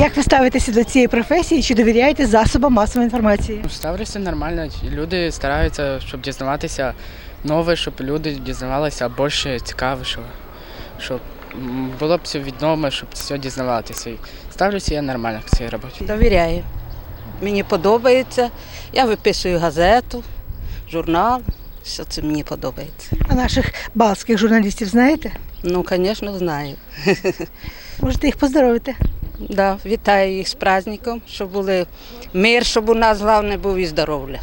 Як ви ставитеся до цієї професії? Чи довіряєте засобам масової інформації? Ну, Ставлюся нормально. Люди стараються, щоб дізнаватися нове, щоб люди дізнавалися більше цікавішого, щоб було б все відомо, щоб все дізнаватися. Ставлюся я нормально к цій роботі. Довіряю. Мені подобається. Я виписую газету, журнал. Все це мені подобається. А наших балтських журналістів знаєте? Ну, звісно, знаю. Можете їх поздоровити. Да, вітаю їх з праздником, щоб були мир, щоб у нас головне був і здоров'я.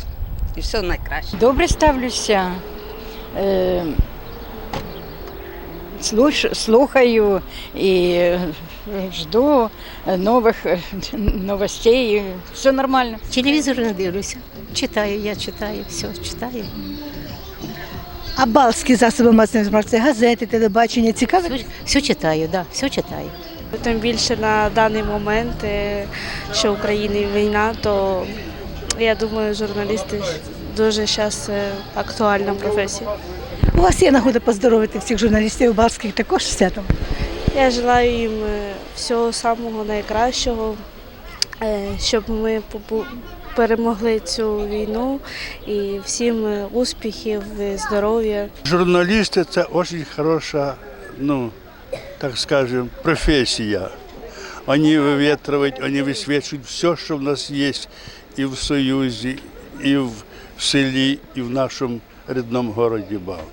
І все найкраще. Добре ставлюся. Е, слуш- слухаю і жду нових новостей. Все нормально. Телевізор не дивлюся. Читаю, я читаю, все читаю. А балтські засоби масової інформації, газети, телебачення цікаві? Все, все читаю, да, все читаю. Тим більше на даний момент, е, що в Україні війна, то я думаю, журналісти дуже зараз актуальна професія. У вас є нагода поздоровити всіх журналістів балтських також святом. Я желаю їм е, всього самого найкращого, е, щоб ми перемогли цю війну і всім е, успіхів, здоров'я. Журналисты – это очень хорошая, ну, так скажем, профессия. Они выветривают, они высвечивают все, что у нас есть и в Союзе, и в селе, и в нашем родном городе Балта.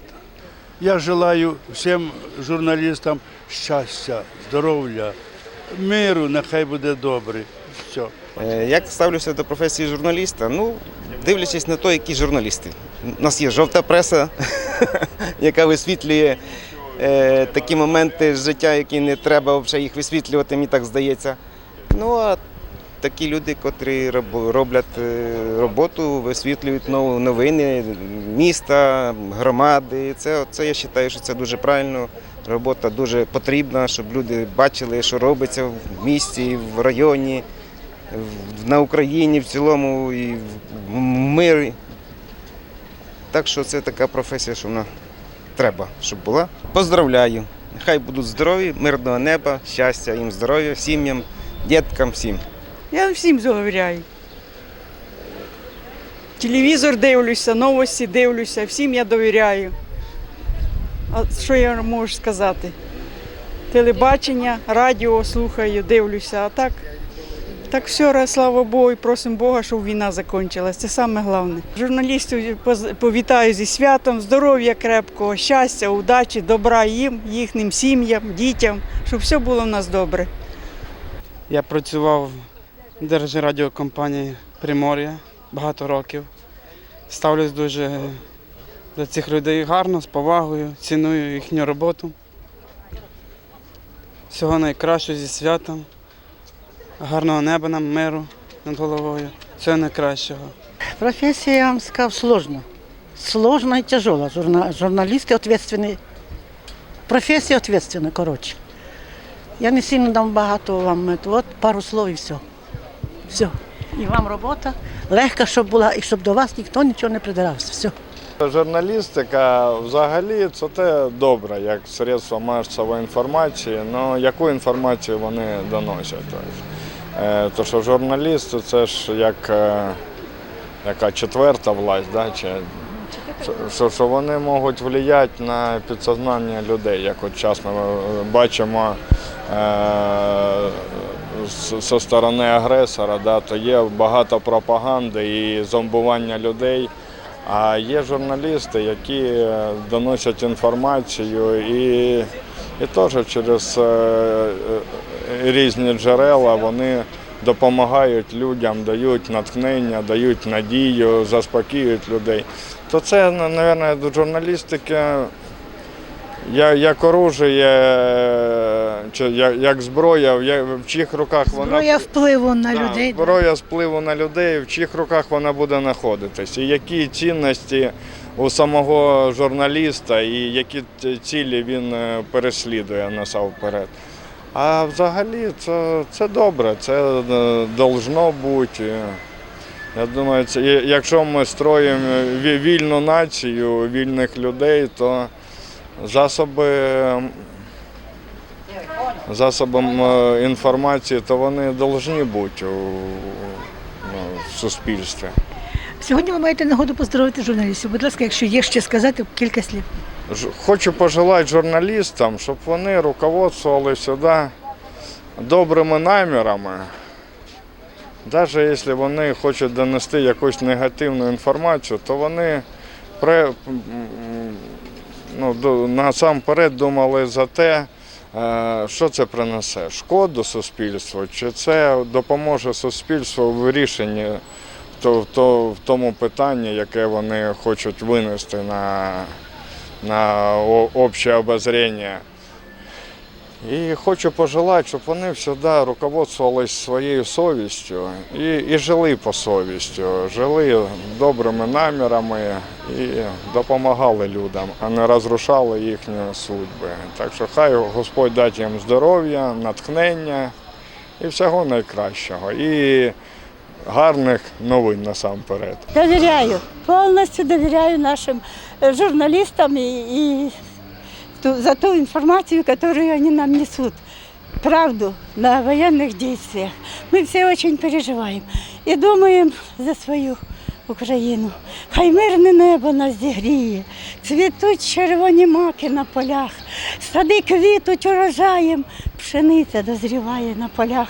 Я желаю всем журналистам щастя, здоров'я, миру, нехай буде добре. Все. Як ставлюся до професії журналіста? Ну, дивлячись на те, які журналісти. У нас є жовта преса, яка висвітлює такі моменти життя, які не треба взагалі їх висвітлювати, мені так здається. Ну а такі люди, котрі роблять е, роботу, висвітлюють нов- новини міста, громади. Це, це я вважаю, що це дуже правильно. Робота дуже потрібна, щоб люди бачили, що робиться в місті, в районі на Україні в цілому і в мирі. Так що це така професія, що вона треба, щоб була. Поздравляю! Хай будуть здорові, мирного неба, щастя їм здоров'я, сім'ям, діткам, всім. Я всім довіряю. Телевізор дивлюся, новості дивлюся, всім я довіряю. А що я можу сказати? Телебачення, радіо слухаю, дивлюся, а так, так все, слава Богу, і просимо Бога, щоб війна закінчилась. Це саме головне. Журналістів повітаю зі святом, здоров'я крепкого, щастя, удачі, добра їм, їхнім сім'ям, дітям, щоб все було в нас добре. Я працював в держрадіокомпанії Примор'я багато років. Ставлюсь дуже до цих людей гарно, з повагою, ціную їхню роботу. Всього найкращого зі святом, гарного неба нам, миру над головою. Всього найкращого. Профессия, я вам сказал, сложно. Сложно и тяжело. Журна- журналисты ответственные. Професія ответственна, коротше. Я не сильно дам багато вам. ет, От пару слов і все. Все. І вам робота легка, щоб була, і щоб до вас ніхто нічого не придирався. Все. Журналістика взагалі це те добре, як средство масової інформації, але яку інформацію вони доносять. Е, То що журналісти це ж як е, яка четверта власть, да? чи, що, що вони можуть впливати на підсознання людей, як от зараз ми е, бачимо е, з- зі сторони агресора, да? то є багато пропаганди і зомбування людей. А є журналісти, які доносять інформацію і, і теж через е, е, різні джерела вони допомагають людям, дають натхнення, дають надію, заспокоюють людей. То це, мабуть, журналістики я- як оружие, чи як, як зброя, в чиїх руках вона Зброя впливу на Да, людей. да. Зброя впливу на людей, в чиїх руках вона буде знаходитись, і які цінності у самого журналіста, і які цілі він е, переслідує насамперед. А взагалі це, це добре, це е, должно бути. Я думаю, це, якщо ми строїмо вільну націю, вільних людей, то засоби засобом е, інформації, то вони повинні бути у, ну, в суспільстві. Сьогодні ви маєте нагоду поздоровити журналістів. Будь ласка, якщо є ще сказати, кілька слів. Хочу пожелати журналістам, щоб вони руководствували сюди добрими намірами. Навіть якщо вони хочуть донести якусь негативну інформацію, то вони пре, м, ну, насамперед думали за те, е, що це принесе шкоду суспільству, чи це допоможе суспільству в вирішенні то, то, в тому питанні, яке вони хочуть винести на, на обще обозрення. І хочу пожелати, щоб вони завжди руководствувалися своєю совістю і, і жили по совістю, жили добрими намірами і допомагали людям, а не розрушали їхні судьби. Так що хай Господь дасть їм здоров'я, натхнення і всього найкращого. І гарних новин насамперед. Доверяю, полностью доверяю нашим э, журналистам и, и ту- за ту информацию, которую они нам несут. Правду на военных действиях. Мы все очень переживаем и думаем за свою Україну. Хай мирне небо нас зігріє, цвітуть червоні маки на полях, сади квітуть урожаєм, пшениця дозріває на полях.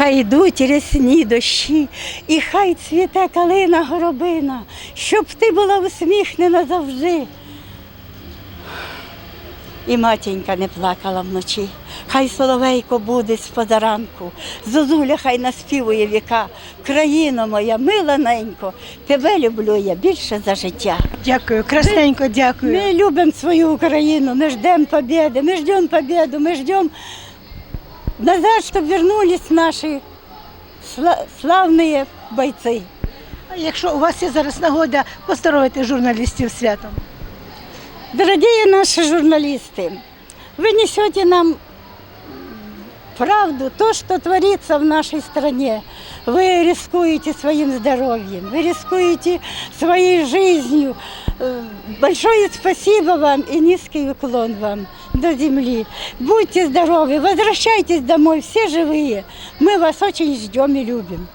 Хай йдуть рясні дощі, і хай цвіте калина горобина, щоб ти була усміхнена завжди. І матінька не плакала вночі. Хай соловейко буде з позаранку, зозуля хай наспівує віка. Країно моя, мила ненько, тебе люблю я більше за життя. Дякую, красненько, дякую. Ми любимо свою Україну, ми ждемо победы, ми ждемо победу, ми ждемо назад, щоб вернулись наші сла- славні бойці. А Якщо у вас є зараз нагода поздоровити журналістів святом. Дорогие наши журналисты, вы несете нам правду, то, что творится в нашей стране. Вы рискуете своим здоровьем, вы рискуете своей жизнью. Э, Большое спасибо вам и низкий уклон вам до земли. Будьте здоровы, возвращайтесь домой, все живые. Мы вас очень ждем и любим.